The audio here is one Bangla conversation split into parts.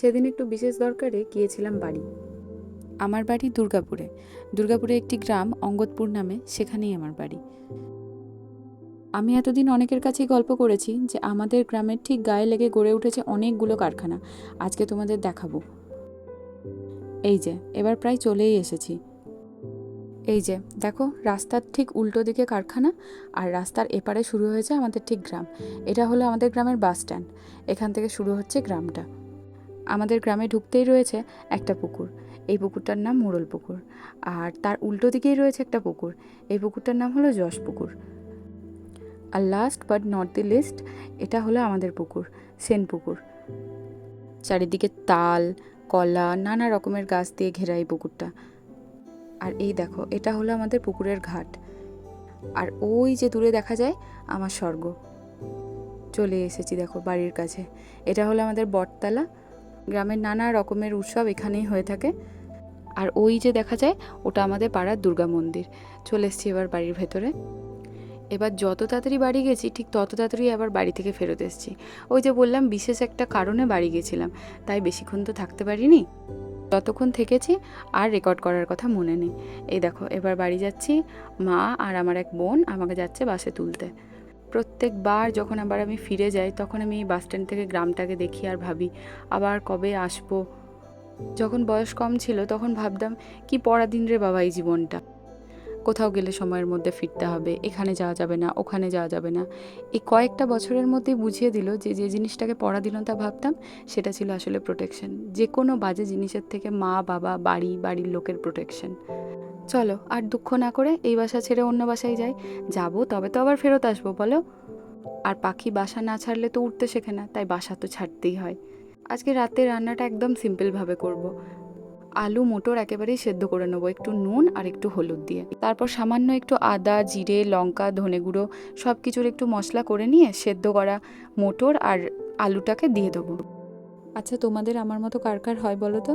সেদিন একটু বিশেষ দরকারে গিয়েছিলাম বাড়ি। আমার বাড়ি দুর্গাপুরে। দুর্গাপুরে একটি গ্রাম, অঙ্গদপুর নামে, সেখানেই আমার বাড়ি। আমি এতদিন অনেকের কাছেই গল্প করেছি যে আমাদের গ্রামের ঠিক গায়ে লেগে গড়ে উঠেছে অনেকগুলো কারখানা। আজকে তোমাদের দেখাবো। এই যে, এবার প্রায় চলেই এসেছি। এই যে, দেখো, রাস্তার ঠিক উল্টো দিকে কারখানা আর রাস্তার এপারে শুরু হয়েছে আমাদের ঠিক গ্রাম। এটা হলো আমাদের গ্রামের বাস স্ট্যান্ড। এখান থেকে শুরু হচ্ছে গ্রামটা। আমাদের গ্রামে ঢুকতেই রয়েছে একটা পুকুর। এই পুকুরটার নাম মোড়ল পুকুর। আর তার উল্টো দিকেই রয়েছে একটা পুকুর। এই পুকুরটার নাম হলো যশ পুকুর। আর last but not the least এটা হলো আমাদের পুকুর, সেন পুকুর। চারিদিকে তাল, কলা, নানা রকমের গাছ দিয়ে ঘেরা এই পুকুরটা। আর এই দেখো, এটা হলো আমাদের পুকুরের ঘাট। আর ওই যে দূরে দেখা যায়, আমার স্বর্গ। চলে এসেছি দেখো বাড়ির কাছে। এটা হলো আমাদের বটতলা। গ্রামের নানা রকমের উৎসব এখানেই হয়ে থাকে। আর ওই যে দেখা যায়, ওটা আমাদের পাড়ার দুর্গা মন্দির। চলে এসেছি এবার বাড়ির ভেতরে। এবার যত তাড়াতাড়ি বাড়ি গেছি, ঠিক তত তাড়াতাড়ি আবার বাড়ি থেকে ফেরত এসেছি। ওই যে বললাম, বিশেষ একটা কারণে বাড়ি গেছিলাম, তাই বেশিক্ষণ তো থাকতে পারিনি। যতক্ষণ থেকেছি, আর রেকর্ড করার কথা মনে নেই। এই দেখো, এবার বাড়ি যাচ্ছি, মা আর আমার এক বোন আমাকে যাচ্ছে বাসে তুলতে। প্রত্যেকবার যখন আবার আমি ফিরে যাই, তখন আমি এই বাসস্ট্যান্ড থেকে গ্রামটাকে দেখি আর ভাবি, আবার কবে আসব? যখন বয়স কম ছিল, তখন ভাবতাম, কি পরাদিন রে বাবা এই জীবনটা। কোথাও গেলে সময়ের মধ্যে ফিরতে হবে, এখানে যাওয়া যাবে না, ওখানে যাওয়া যাবে না। এই কয়েকটা বছরের মধ্যেই বুঝিয়ে দিল যে যে জিনিসটাকে পরাধীনতা ভাবতাম, সেটা ছিল আসলে প্রোটেকশন যে কোনো বাজে জিনিসের থেকে মা, বাবা, বাড়ি, বাড়ির লোকের প্রোটেকশন চলো, আর দুঃখ না করে এই বাসা ছেড়ে অন্য বাসায় যাই। যাব, তবে তো আবার ফেরত আসব, বলো। আর পাখি বাসা না ছাড়লে তো উঠতে শেখে না, তাই বাসা তো ছাড়তেই হয়। আজকে রাতে রান্নাটা একদম সিম্পলভাবে করব। আলু, মোটর একেবারেই সেদ্ধ করে নেব, একটু নুন আর একটু হলুদ দিয়ে। তারপর সামান্য একটু আদা, জিরে, লঙ্কা, ধনে গুঁড়ো সব কিছুর একটু মশলা করে নিয়ে সেদ্ধ করা মোটর আর আলুটাকে দিয়ে দেবো। আচ্ছা তোমাদের আমার মতো কার কার হয় বলো তো?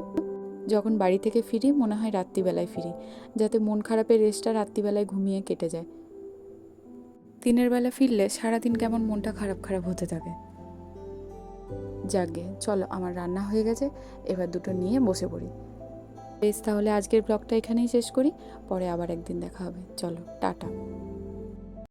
যখন বাড়ি থেকে ফিরি, মনে হয় রাত্রিবেলায় ফিরি, যাতে মন খারাপের রেস্টটা রাত্রিবেলায় ঘুমিয়ে কেটে যায়। দিনের বেলা ফিরলে সারাদিন কেমন মনটা খারাপ খারাপ হতে থাকে। যাকে চলো আমার রান্না হয়ে গেছে, এবার দুটো নিয়ে বসে পড়ি। বেশ, তাহলে আজকের ব্লগটা এখানেই শেষ করি, পরে আবার একদিন দেখা হবে। চলো, টাটা।